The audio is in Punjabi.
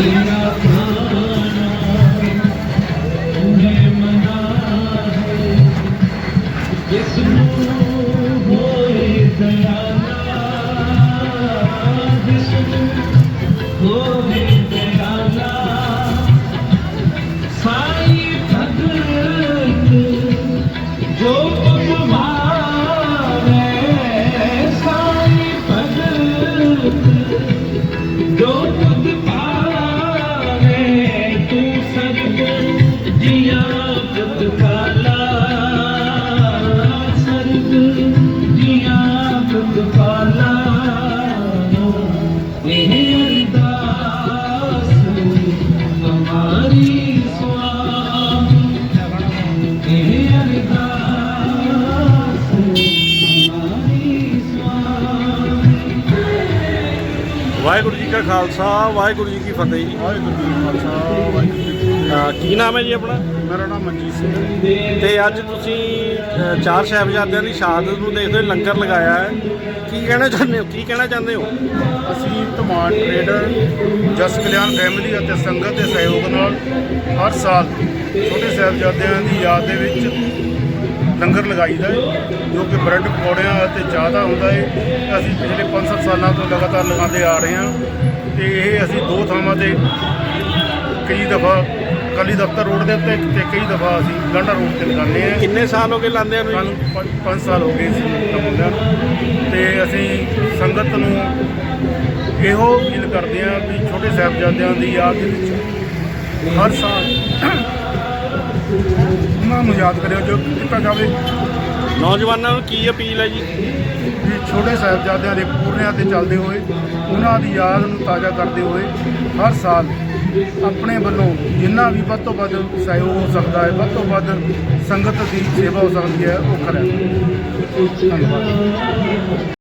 ਮਨਾ ਵਾਹਿਗੁਰੂ ਜੀ ਕਾ ਖਾਲਸਾ ਵਾਹਿਗੁਰੂ ਜੀ ਕੀ ਫਤਿਹ ਜੀ। ਵਾਹਿਗੁਰੂ ਜੀ ਕਾ ਖਾਲਸਾ ਵਾਹਿਗੁਰੂ ਜੀ ਕੀ ਫਤਿਹ। ਅਹ ਕੀ ਨਾਮ ਹੈ ਜੀ ਆਪਣਾ? ਮੇਰਾ ਨਾਮ ਮਨਜੀਤ ਸਿੰਘ ਹੈ। ਤੇ ਅੱਜ ਤੁਸੀਂ ਅਹ, ਚਾਰ ਸਾਹਿਬਜ਼ਾਦਿਆਂ ਦੀ ਸ਼ਹਾਦਤ ਨੂੰ ਦੇਖਦੇ ਹੋਏ ਲੰਗਰ ਲਗਾਇਆ ਹੈ। ਕੀ ਕਹਿਣਾ ਚਾਹੁੰਦੇ ਹੋ? ਕੀ ਕਹਿਣਾ ਚਾਹੁੰਦੇ ਹੋ? ਅਸੀਂ ਧਮਾਨ ਟ੍ਰੇਡਰ ਜਸ ਕਲਿਆਣ ਫੈਮਿਲੀ ਅਤੇ ਸੰਗਤ ਦੇ ਸਹਿਯੋਗ ਨਾਲ ਹਰ ਸਾਲ ਛੋਟੇ ਸਾਹਿਬਜ਼ਾਦਿਆਂ ਦੀ ਯਾਦ ਦੇ ਵਿੱਚ ਲੰਗਰ ਲਗਾਈਦਾ ਹੈ ਜੋ ਕਿ ਬ੍ਰੈਡ ਪਕੌੜਿਆਂ ਅਤੇ ਚਾਹ ਦਾ ਹੁੰਦਾ ਹੈ ਅਸੀਂ ਪਿਛਲੇ 5-7 ਸਾਲਾਂ ਤੋਂ ਲਗਾਤਾਰ ਲਗਾਉਂਦੇ ਆ ਰਹੇ ਹਾਂ। ਤੇ ਇਹ ਅਸੀਂ ਦੋ ਥਾਵਾਂ ਤੇ ਕਈ ਦਫਾ ਕਲੀ ਦਫ਼ਤਰ ਰੋਡ ਦੇ ਉੱਤੇ ਤੇ ਕਈ ਦਫਾ ਅਸੀਂ ਗਾਂਡਾ ਰੋਡ ਤੇ ਲਗਾਉਂਦੇ ਹਾਂ। ਕਿੰਨੇ ਸਾਲ ਹੋ ਗਏ ਲਾਂਦਿਆਂ ਨੂੰ ਸਾਨੂੰ ਜੀ? 5 ਸਾਲ ਹੋ ਗਏ ਸੀ ਮੁੰਡਿਆਂ ਨੂੰ। ਤੇ ਅਸੀਂ ਸੰਗਤ ਨੂੰ ਇਹੋ ਅਪੀਲ ਕਰਦੇ ਹਾਂ ਵੀ ਛੋਟੇ ਸਾਹਿਬਜ਼ਾਦਿਆਂ ਦੀ ਯਾਦ ਦੇ ਵਿੱਚ ਹਰ ਸਾਲ ਉਹਨਾਂ ਨੂੰ ਯਾਦ ਕਰਿਓ ਜੋ ਕੀਤਾ ਜਾਵੇ। ਨੌਜਵਾਨਾਂ ਨੂੰ ਕੀ ਅਪੀਲ ਹੈ ਜੀ? ਵੀ ਛੋਟੇ ਸਾਹਿਬਜ਼ਾਦਿਆਂ ਦੇ ਪੂਰਨਿਆਂ ਤੇ ਚੱਲਦੇ ਹੋਏ ਉਹਨਾਂ ਦੀ ਯਾਦ ਨੂੰ ਤਾਜ਼ਾ ਕਰਦੇ ਹੋਏ ਹਰ ਸਾਲ ਆਪਣੇ ਵੱਲੋਂ ਜਿੰਨਾ ਵੀ ਵੱਧ ਤੋਂ ਵੱਧ ਸਹਿਯੋਗ ਹੋ ਸਕਦਾ ਹੈ ਵੱਧ ਤੋਂ ਵੱਧ ਸੰਗਤ ਦੀ ਸੇਵਾ ਹੋ ਸਕਦੀ ਹੈ ਉਹ ਕਰਿਆ ਧੰਨਵਾਦ।